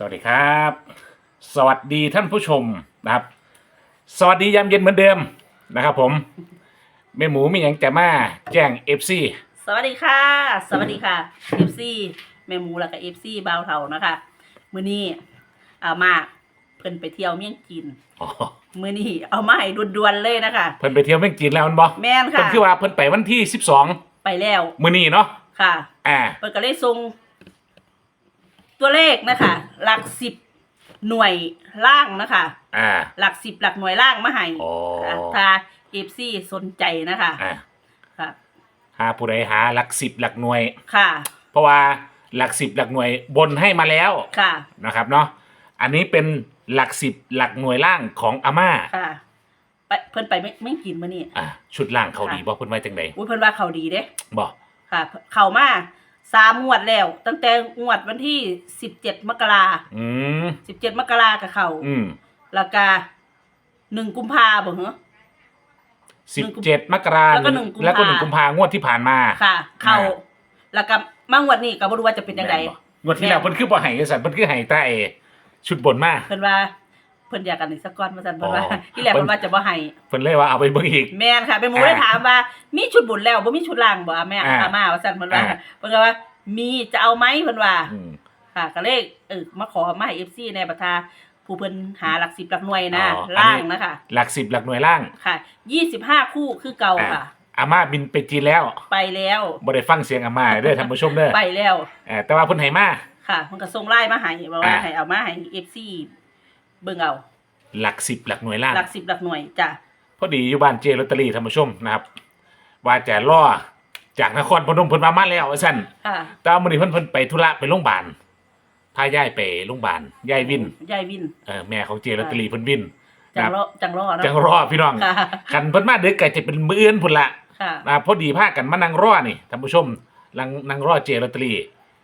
สวัสดีครับ สวัสดีท่านผู้ชมนะครับ สวัสดียามเย็นเหมือนเดิมนะครับ ผมแม่หมูมีอย่างจะมาแจ้งเอฟซีสวัสดีค่ะ สวัสดีค่ะ FC แม่หมูแล้วก็ FC บ่าวเฒ่านะคะมื้อนี้เอามาเพิ่นไปเที่ยวเมี่ยงจีนมื้อนี้เอามาให้ด่วนๆเลยนะคะเพิ่นไปเที่ยวเมืองจีนแล้วมันบอแม่นเพิ่นค่ะคือว่าเพิ่นไปวันที่สิบสองไปแล้ว มื้อนี้เนาะค่ะ อ่าเพิ่นก็เลยส่ง ตัวเลขนะคะ หลักสิบหน่วยล่างนะคะ อ่า หลักสิบหลักหน่วยล่างมาให้โอ้ ค่ะถ้า FC สนใจนะคะอ่าค่ะหาผู้ใดหาหลักสิบหลักหน่วย ค่ะเพราะว่าหลักสิบหลักหน่วยบนให้มาแล้วค่ะนะครับเนาะอันนี้เป็นหลักสิบหลักหน่วยล่างของอาม่าค่ะไปเพิ่นไปไม่ไม่กินมื้อนี้อ่าชุดล่างเขาดีบ่เพิ่นไว้จังไดอุ้ยเพิ่นว่าเขาดีเด้ บ่ค่ะ เข้ามา สามงวดแล้ว ตั้งแต่งวดวันที่สิบเจ็ดมกราอืมสิบเจ็ดมกรากับเขาอืมแล้วก็หนึ่งกุมภาบ่เหรอ สิบเจ็ดมกราแล้วก็หนึ่งกุมภา แล้วก็หนึ่งกุมภางวดที่ผ่านมา ค่ะ เข้าอ่า แล้วก็มางวดนี้ก็บ่รู้ว่าจะเป็นยังไงแม่นบ่งวดที่แล้วเพิ่นคือบ่ให้จังซั่นเพิ่นคือให้แต่ไอ้ชุดบนมาเพิ่นว่า เพิ่นอยากกันอีกสักก้อนมาซั่นเพิ่นว่าอ๋อ ที่แรกเพิ่นว่าจะบ่ให้เพิ่นเลยว่าเอาไปเบิ่งอีก แม่นค่ะเป็นหมูอ่าได้ถามว่า มีชุดบุญแล้วบ่มีชุดล่างบ่อะแม่อ่าอามาว่าซั่นเพิ่นว่าอ่า เพิ่นก็ว่า มีจะเอาไหมเพิ่นว่า อืม ค่ะก็เลยเออมาขอมาให้ FC ในประทาผู้เพิ่นหาหลักสิบหลักหน่วยนะอ๋ออันนี้ ล่างนะคะหลักสิบหลักหน่วยล่าง ค่ะยี่สิบห้าคู่คือเก่าอ่า ค่ะ อาม่าบินไปจีนแล้วไปแล้ว บ่ได้ฟังเสียงอาม่าเด้อท่านผู้ชมเด้อไปแล้ว เออแต่ว่าเพิ่นให้มา ค่ะมันก็ส่งไล่มาให้บอกว่าอ่า ให้เอามาให้ FC เบิ่งเอาหลักสิบหลักหน่วยล่างหลักสิบหลักหน่วยจ้ะพอดีอยู่บ้านเจลอตเตอรี่ท่านผู้ชมนะครับ ว่าจะล่อจากนครพนมเพิ่นมามาแล้วว่าซั่นค่ะแต่ว่ามื้อนี้เพิ่นเพิ่นไปธุระไปโรงพยาบาลพายายไปโรงพยาบาลยายวินยายวินเออแม่ของเจลอตเตอรี่เพิ่นวินจังรอจังรอเนาะจังรอพี่น้องค่ะคันเพิ่นมาดึกก็จะเป็นมื้ออื่นพุ่นละค่ะนะครับพอดีพากันมานั่งรอนี่ท่านผู้ชมนั่งนั่งรอเจลอตเตอรี่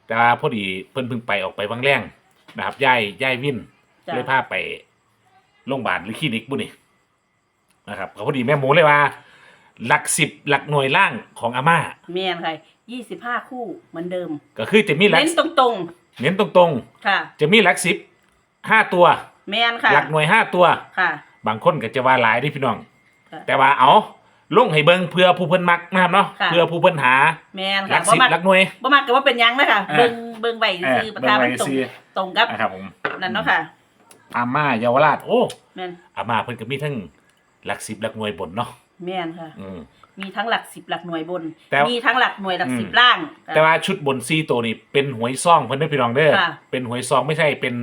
แต่ว่าพอดีเพิ่นเพิ่งไปออกไปบางแรงนะครับยายยายวิน จ้ะ เลยพาไปโรงพยาบาลหรือคลินิกบุนี่นะครับก็พอดีแม่หมูเลยว่า หลักสิบหลักหน่วยล่างของอาม่า แม่นค่ะยี่สิบห้าคู่เหมือนเดิมก็คือจะมีหลักเน้นตรงเน้นตรงๆค่ะ ๆ จะมีหลักสิบห้าตัว แม่นค่ะหลักหน่วยห้าตัว ค่ะ บางคนก็จะว่าหลายเด้พี่น้อง ค่ะแต่ว่าเอาลงให้เบิงเพื่อผู้เพิ่นมักนะครับเนาะค่ะ เพื่อผู้เพิ่นหาแม่นหลัค่ะกบ่สิบมักหลักหน่วย บ่มักก็ว่าเป็นหยังนะคะอ่าเบิ่งเบิ่งไว้ซื่อเออประธานมันเบิ่งไว้ตรงซื่อ ตรงกับนะครับผมนั่นเนาะค่ะ อาม่าเยาวราชโอ้แม่นอาม่าเพิ่นก็มีทั้งหลักสิบหลักหน่วยบนเนาะแม่นค่ะ อืม มีทั้งหลักสิบหลักหน่วยบน แต่มีทั้งหลักหน่วยหลักอืม สิบล่าง แต่ว่าชุดบนซีตัวนี้เป็นหวยซองเพิ่นเด้อพี่น้องเด้อค่ะ เป็นหวยซองไม่ใช่เป็น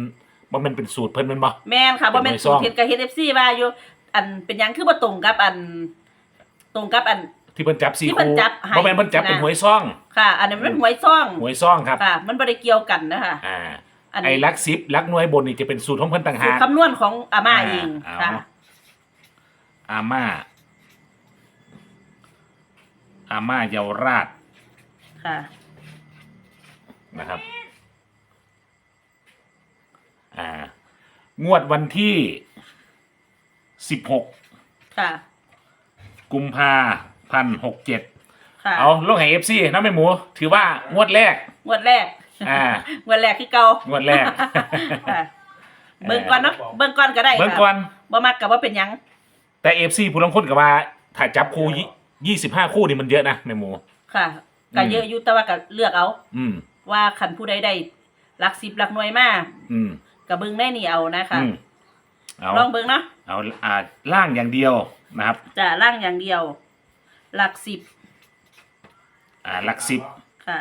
บ่แม่นเป็นสูตรเพิ่นแม่นบ่ แม่นค่ะเป็บ่นแม่นหน่วยซ่สูอตมรเฮ็ดกับเฮ็ด FC ว่าอยู่อันเป็นหยังคือบ่ตรงกับอัน ตรงกับอัน ที่เพิ่นจับสี่ที่เพิ่คู่นจับให้บ่แม่นเพิ่นจับเป็นนะหวยซองค่ะ อันนั้นมันหวยซ่องหวยซองครับ ค่ะ มันบ่ได้เกี่ยวกันนะคะ อ่าอัน ไอ้นี้หลักสิบหลักหน่วยบนนี่จะเป็นสูตรของเพิ่นต่างสูหาตรก คำนวณของอาม่าอ่าเองเอาค่ะอาม่า อาม่าเยาวราชค่ะ นะครับ อ่า งวดวันที่สิบหกค่ะ กุมภาพันหกเจ็ดค่ะเอาลงให้เอฟซีนะแม่หมู ถือว่างวดแรก งวดแรก อ่า งวดแรกคือเก่างวดแรก ค่ะเบิ่งก่อนเนาะเบิ่งก่อนก็ได้ค่ะเบิ่งก่อน บ่มักก็บ่เป็นหยังแต่เอฟซีผู้ลงคนกับว่าถ้าจับคู่ยี่สิบห้าคู่นี่มันเยอะนะแม่หมู ค่ะก็เยอะอยู่แต่ว่าก็เลือกเอา อืม ว่าคันผู้ใดได้หลักสิบหลักหน่วยมาอืมก็เบิ่งได้นี่เอานะคะอืมเอาลองเบิ่งเนาะเอาอ่าล่างอย่างเดียวนะครับ จะล่างอย่างเดียว หลักสิบอ่าหลักสิบค่ะ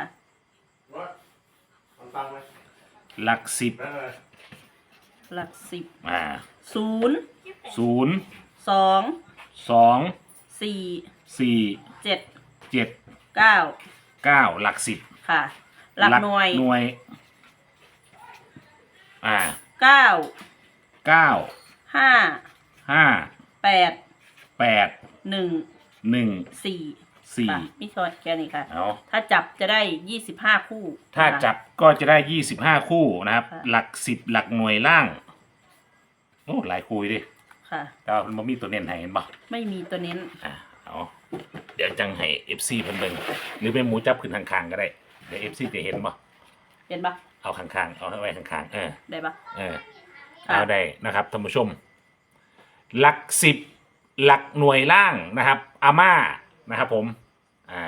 ฟังไหมหลักสิบนั่นเลยหลักสิบอ่าศูนย์ศูนย์สองสองสี่สี่เจ็ดเจ็ดเก้าเก้าหลักสิบค่ะ หลักหน่วยหน่วย อ่าเก้าเก้าห้าห้าแปดแปดหนึ่งหนึ่งสี่ สี่ค่ะมิชอยแค่นี้ค่ะ เอาถ้าจับจะได้ยี่สิบห้าคู่ถ้านะคะ จับก็จะได้ยี่สิบห้าคู่นะครับ ค่ะ หลักสิบหลักหน่วยล่างโอ้หลายคู่อยู่ดิค่ะ แต่ว่ามันบ่มีตัวเน้นให้เห็นบ่ไม่มีตัวเน้นอ่าเอาเดี๋ยวจังให้ FC เพิ่นเบิ่งหรือเป็นหมูจับขึ้นข้างๆก็ได้เดี๋ยว FC จะเห็นบ่เห็นปะเอาข้างๆเอาไว้ข้างๆเออ ได้ปะ เออค่ะ เอาได้นะครับท่านผู้ชม หลักสิบหลักหน่วยล่างนะครับ อาม่านะครับผม อ่า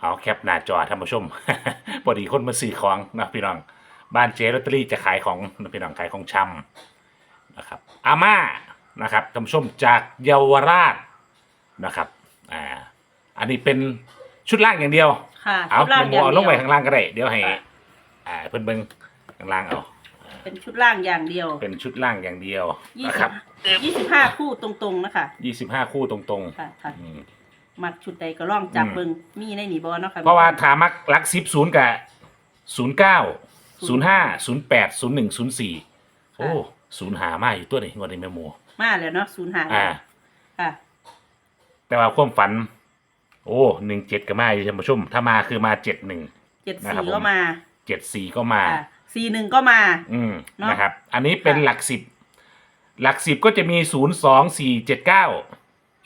เอาแคปหน้าจอท่านผู้ชม พอดีคนมาซื้อของนะพี่น้อง บ้านเจลอตเตอรี่จะขายของนะพี่น้องขายของชำนะครับ อาม่านะครับท่านผู้ชมจากเยาวราชนะครับ อ่า อันนี้เป็นชุดล่างอย่างเดียว ค่ะเอาชุดล่างเมอย่างเอาเดีลยวงไปข้างล่างก็ได้ เดี๋ยวให้ค่ะอ่า เพิ่นเบิ่งข้างล่างเอา เป็นชุดล่างอย่างเดียวเป็นชุดล่างอย่างเดียวยี่นะคสิรับบยี่สิบห้าคู่ตรงๆนะคะยี่สิบห้าคู่ตรงค่ะค่ะ ๆอืม มักชุดใดก็ลองจับอืมเบิ่งมีในหนีบอเนาะค่ะเพราะว่าถามักหลักสิบศูนย์กับศูนย์เก้าศูนย์ห้าศูนย์แปดศูนย์หนึ่งศูนย์สี่โอ้ศูนย์หามาอยู่ตัวนี้งวดนี้แม่หมูมาแล้วเนาะศูนย์หาอ่าค่ะ แต่ว่าความฝัน โอ้หนึ่งเจ็ดก็มาอยู่ท่านผู้ชม ถ้ามาคือมาเจ็ดหนึ่งเจ็ดนะครับสี่ผมก็มาเจ็ดสี่ก็มาค่ะสี่หนึ่งก็มา อืมเนอะนะครับ อันนี้เป็นค่ะหลักสิบ หลักสิบก็จะมีศูนย์สองสี่เจ็ดเก้า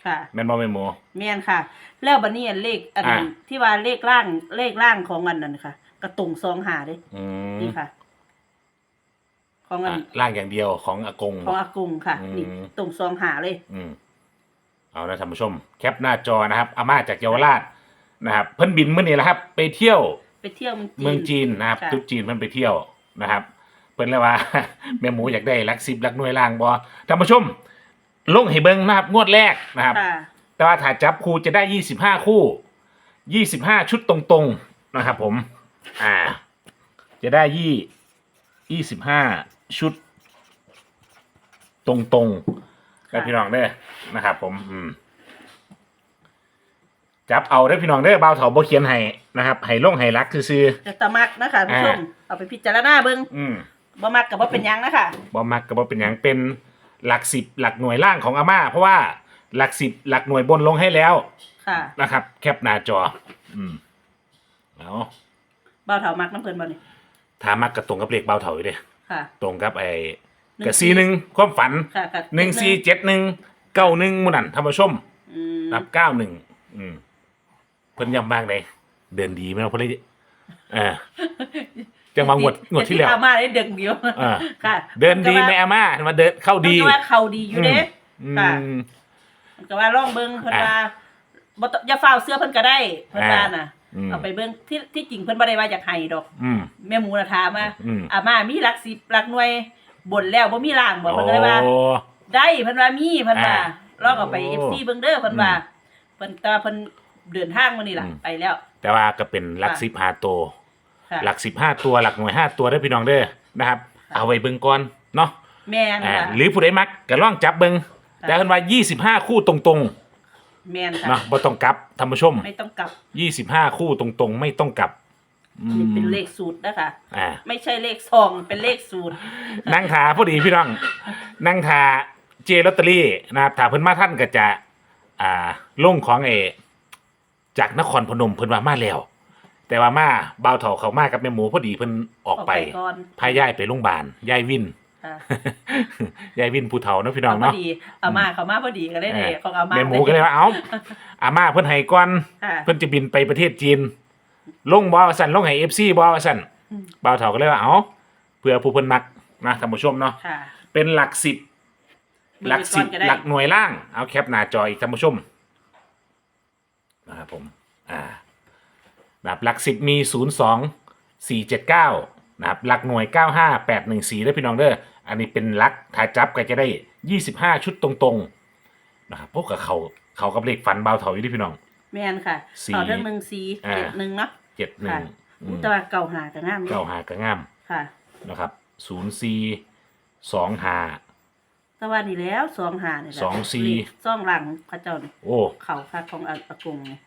ค่ะ แม่นบอแม่หมู แม่นค่ะ แล้วบัดนี้อันเลขอันอ่า ที่ว่าเลขล่างเลขล่างของอันนั้นค่ะ กระตุงซองหาเด้อืมนี่ค่ะ ของอันอะล่างอย่างเดียวของอากง ของอากงค่ะ อืม นี่ตรงซองหาเลย อืมเอานะท่านผู้ชม แคปหน้าจอนะครับอาม่าจากเยาวราชนะครับเพิ่นบินเมื่อนี้แหละครับ ไปเที่ยว ไปเที่ยวเมืองจีนนะครับค่ะ ทุกจีนเพิ่นไปเที่ยวนะครับ เพิ่นเลยว่า แม่หมูอยากได้หลักสิบหลักหน่วยล่างบ่ท่านผู้ชม ลงให้เบิ่งนะครับงวดแรกนะครับ ค่ะ แต่ว่าถ้าจับคู่จะได้ยี่สิบห้าคู่ยี่สิบห้าชุดตรงๆนะครับผม อ่า จะได้ยี่ยี่สิบห้าชุด ตรงๆแล้วพี่น้องเด้อนะครับผม อืม จับเอาเด้อพี่น้องเด้อบ่าวเถาบ่เขียนให้นะครับให้ลงให้รักซื่อแต่ตะมักนะคะผู้ชมอ่าเอาไปพิจารณาเบิ่งๆอืม บ่มักกับบ่เป็นหยังนะคะ บ่มักก็บ่เป็นหยังเป็น หลักสิบหลักหน่วยล่างของอาม่า เพราะว่าหลักสิบหลักหน่วยบนลงให้แล้วค่ะนะครับ แคปหน้าจอ อืมเอาเบาเถามักน้ำเพิ่นบ่นี่ถามมักกระตรงกับเลขเบาเถาอยู่เด้ค่ะตรงกับไอ้หนึ่งกะซีหนึ่งความฝันค่ะค่ะหนึ่งสี่เจ็ดหนึ่งเก้าหนึ่งมุนันท่านผู้ชมอืมนับเก้าหนึ่งอืมเพิ่นย้ำบ้างเลยเดินดีไหมเราะเพิ่นเลยเออ จังหวะงวดงวดที่แล้วเอามาได้เดึงเดียวอ่า ค่ะเดินดีไหมอาม่ามาเดินเข้าดีมันก็ว่าเขาดีอยู่เด้ อืค่ะมมันก็ว่าลองเบิ่งเพิ่นอ่าว่าบ่ต้องอย่าฝ้าวเสื้อเพิ่นก็ได้เพิ่นว่าน่ะอืมเอาไปเบิ่งที่ที่จริงเพิ่นบ่ได้ว่าอยากให้ดอก อืม แม่หมูน่ะถามว่าอืม อามามีหลักสิบหลักหน่วยบนแล้วบ่มีล่างบ่เพิ่นก็เลยว่า โอ้ ได้เพิ่นว่ามีเพิ่นว่าอ่าลองเอาไป โอ้ FC เบิ่งเด้อเพิ่นว่าอืมเพิ่นแต่ว่าเพิ่นเดินทางมานี่ล่ะอืม ไปแล้ว แต่ว่าก็เป็นหลักค่ะสิบห้าตัว ค่ะหลักสิบห้าตัวหลักหน่วยห้าตัวได้อพี่น้องเด้อนะครับค่ะเอาไว้เบิ่งก่อนเนาะแม่นอ่าค่ะหรือผู้ใดมักก็ลองจับเบิ่งค่ะแต่เพิ่นว่ายี่สิบห้าคู่ตรงแม่นๆค่ะ เนาะบ่ต้องกลับท่านผู้ชมไม่ต้องกลับยี่สิบห้าคู่ตรงๆ ไม่ต้องกลับอืมนี่เป็นเลขสูตรนะคะ อ่า ไม่ใช่เลขซองเป็นเลขสูตร นั่งทาพอดีพี่น้อง นั่งทาเจลอตเตอรี่นะครับถ้าเพิ่นมาท่านก็จะ อ่าลงของเอจากนครพนมเพิ่นว่ามาแล้ว แต่ว่ามาบ่าวเฒ่าเขามากับแม่หมูพอดีเพิ่นออกไปก่อนพาย่ายไปโรงพยาบาลยายวินค่ะยายวินผู้เฒ่าเนาะพี่น้องเอาพอเนาะดีเอามาเขามาพอดีก็ได้เลยของเอามาแม่หมูก็เลยว่าเอ้าอาม่าเพิ่นให้ก่อนค่ะเพิ่นจะบินไปประเทศจีน ลงบ่ว่าซั่นลงให้ FC บ่ว่าซั่นอืมบ่าวเฒ่าก็เลยว่าเอ้าเพื่อผู้เพิ่นมักนะท่านผู้ชมเนาะค่ะเป็นหลักสิบหลักสิบมือไปอนก็ได้หลักหน่วยล่าง เอาแคปหน้าจออีกท่านผู้ชมนะครับผม อ่า นะครับหลักสิบมีศูนย์สองสี่เจ็ดเก้านะครับหลักหน่วยเก้าห้าแปดหนึ่งสี่ด้วยพี่น้องเด้ออันนี้เป็นหลักถ่ายจับก็จะได้ยี่สิบห้าชุดตรงๆนะครับพวกกับเขาเขากับเลขฟันเบาเถาอยู่ที่พี่น้อง แม่นค่ะสี่ต่อเรื่องหนึ่งสีอ่า เจ็ดหนึ่งเนาะ เจ็ดหนึ่ค่ะงแต่ว่าเก่าหาแต่งามอยู่เก้าหากระง่ามค่ะนะครับศูนย์สี่สองหาแต่ว่านี่แล้วสองหานี่แหละสองสี่เลขซ่องหลังพระเจ้านี่โอ้ เขาค่ะของอาอากงนี่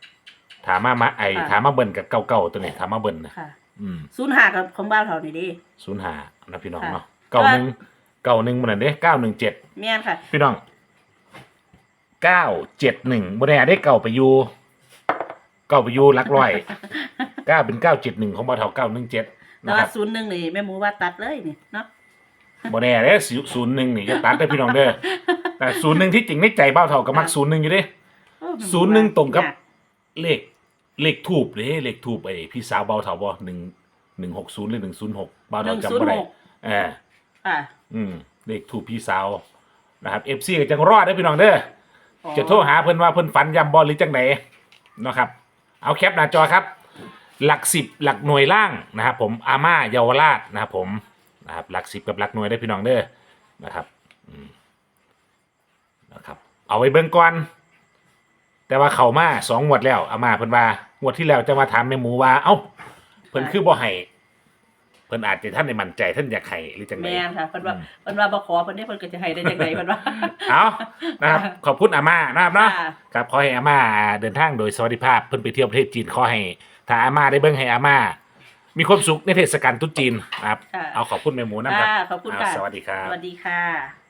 ถามมามาไอค่ะ ถามมาเบิ่นกับเก่าๆตัวนี้ถามมาเบิ่นนะค่ะอืมศูนย์หากับของบ้านเขานี่เดิ ศูนย์หานะพี่น้องค่ะ เนาะเก้าหนึ่งเก้าหนึ่งมันนั่นเด้เก้าหนึ่งเจ็ดแม่นค่ะ พี่น้องเก้าเจ็ดหนึ่งบนแได้เก่าไปอยู่เก้าไปอยู่หลักร้อยเก้าเป็นเก้าเจ็ดหนึ่งของบอเท่าเก้าหนึ่งเจ็ดแต่นะคว่ารับ ศูนย์หนึ่งนี่แม่หมูว่าตัดเลยนี่เนาะบนแได้ศูนย์หนึ่งนี่จะตัดได้อพี่น้องเด้อ แต่ศูนย์หนึ่งที่จริงในใจเบ้าเท่ากับมักศูนย์หนึ่งอยู่เด้โอ้แม่มูศูนย์หนึ่งตรงกับยากเลข เลขทูบเด้เลขทูบไอ้พี่สาวเบาเถาบ่หนึ่งหนึ่งหกศูนย์หรือหนึ่งศูนย์หกเบาเถาจำไม่ได้106เออค่ะอืมเลขทูบพี่สาวนะครับเอฟซีก็จังรอดได้อพี่น้องเด้ออ๋อจะโทรหาเพิ่นว่าเพิ่นฝันยำบอลหรือจังไหนเนาะครับ เอาแคปหน้าจอครับ หลักสิบหลักหน่วยล่างนะครับ ผมอาม่าเยาวราชนะครับผมนะครับหลักสิบกับหลักหน่วยได้อพี่น้องเด้อนะครับอืมนะครับ เอาไว้เบิ่งก่อน แต่ว่าเขามาสองงวดแล้วอาม่าเพิ่นว่างวดที่แล้วจะมาถามแม่หมูว่า เอ้าเพิ่นคือบ่ให้เพิ่นอาจจะท่านในมั่นใจท่านอยากให้หรือจังไหนแม่นค่ะเพิ่นว่าอืมเพิ่นว่าบ่ขอเพิ่นได้เพิ่นก็จะให้ได้จังไดเพิ่นว่า เอานะครับขอบคุณอาม่านะครับเนาะค่ะ ครับขอให้อาม่าเดินทางโดยสวัสดิภาพเพิ่นไปเที่ยวประเทศจีนขอให้ถ้าอาม่าได้เบิ่งให้อาม่ามีความสุขในเทศกาลตรุษจีนนะครับค่ะ เอาขอบคุณแม่หมูนะครับค่ะขอบคุณค่ะ เอาสวัสดีครับ สวัสดีค่ะ